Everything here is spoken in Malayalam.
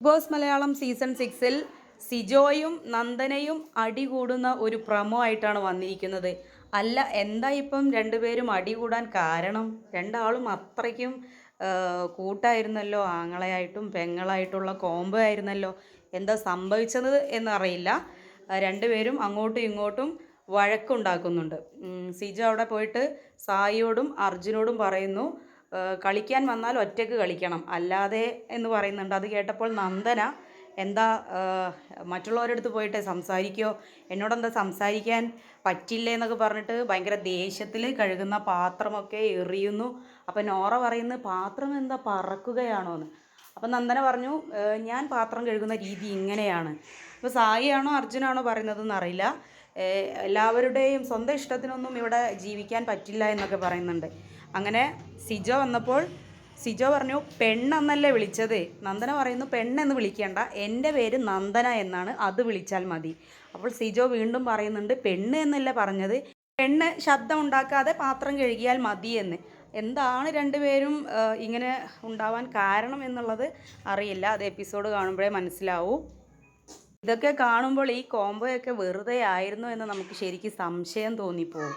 ബോസ് മലയാളം സീസൺ സിക്സിൽ സിജോയും നന്ദനയും അടി കൂടുന്ന ഒരു പ്രമോ ആയിട്ടാണ് വന്നിരിക്കുന്നത്. അല്ല എന്താ ഇപ്പം രണ്ടുപേരും അടി കൂടാൻ കാരണം? രണ്ടാളും അത്രയ്ക്കും കൂട്ടായിരുന്നല്ലോ. ആങ്ങളയായിട്ടും പെങ്ങളായിട്ടുള്ള കോമ്പ് ആയിരുന്നല്ലോ. എന്താ സംഭവിച്ചത് എന്നറിയില്ല. രണ്ടുപേരും അങ്ങോട്ടും ഇങ്ങോട്ടും വഴക്കുണ്ടാക്കുന്നുണ്ട്. സിജോ അവിടെ പോയിട്ട് സായിയോടും അർജുനോടും പറയുന്നു കളിക്കാൻ വന്നാൽ ഒറ്റയ്ക്ക് കളിക്കണം. അല്ലാതെ എന്ന് പറയുന്നുണ്ട്. അത് കേട്ടപ്പോൾ നന്ദന എന്താ മറ്റുള്ളവരടുത്ത് പോയിട്ട് സംസാരിക്കോ? എന്നോടെന്താ സംസാരിക്കാൻ പറ്റില്ലേ? എന്നൊക്കെ പറഞ്ഞിട്ട് ഭയങ്കര ദേഷ്യത്തിൽ കഴുകുന്ന പാത്രമൊക്കെ എറിയുന്നു. അപ്പം നോറ പറയുന്നു പാത്രം എന്താ പറക്കുകയാണോ എന്ന് അപ്പം നന്ദന പറഞ്ഞു ഞാൻ പാത്രം കഴുകുന്ന രീതി ഇങ്ങനെയാണ്. അപ്പോൾ സായിയാണോ അർജുനാണോ പറയുന്നതെന്ന് അറിയില്ല. എല്ലാവരുടെയും സ്വന്തം ഇഷ്ടത്തിനൊന്നും ഇവിടെ ജീവിക്കാൻ പറ്റില്ല എന്നൊക്കെ പറയുന്നുണ്ട്. അങ്ങനെ സിജോ വന്നപ്പോൾ സിജോ പറഞ്ഞു പെണ്ണെന്നല്ലേ വിളിച്ചത്? നന്ദന പറയുന്നു പെണ്ണെന്ന് വിളിക്കേണ്ട. എന്റെ പേര് നന്ദന എന്നാണ്. അത് വിളിച്ചാൽ മതി. അപ്പോൾ സിജോ വീണ്ടും പറയുന്നുണ്ട് പെണ്ണ് എന്നല്ലേ പറഞ്ഞത്? പെണ്ണ് ശബ്ദം ഉണ്ടാക്കാതെ പാത്രം കഴുകിയാൽ മതി എന്ന് എന്താണ് രണ്ടുപേരും ഇങ്ങനെ ഉണ്ടാവാൻ കാരണം എന്നുള്ളത് അറിയില്ല. അത് എപ്പിസോഡ് കാണുമ്പോഴേ മനസ്സിലാവൂ. ഇതൊക്കെ കാണുമ്പോൾ ഈ കോംബോയൊക്കെ വെറുതെ ആയിരുന്നു എന്ന് നമുക്ക് ശരിക്കും സംശയം തോന്നിപ്പോവും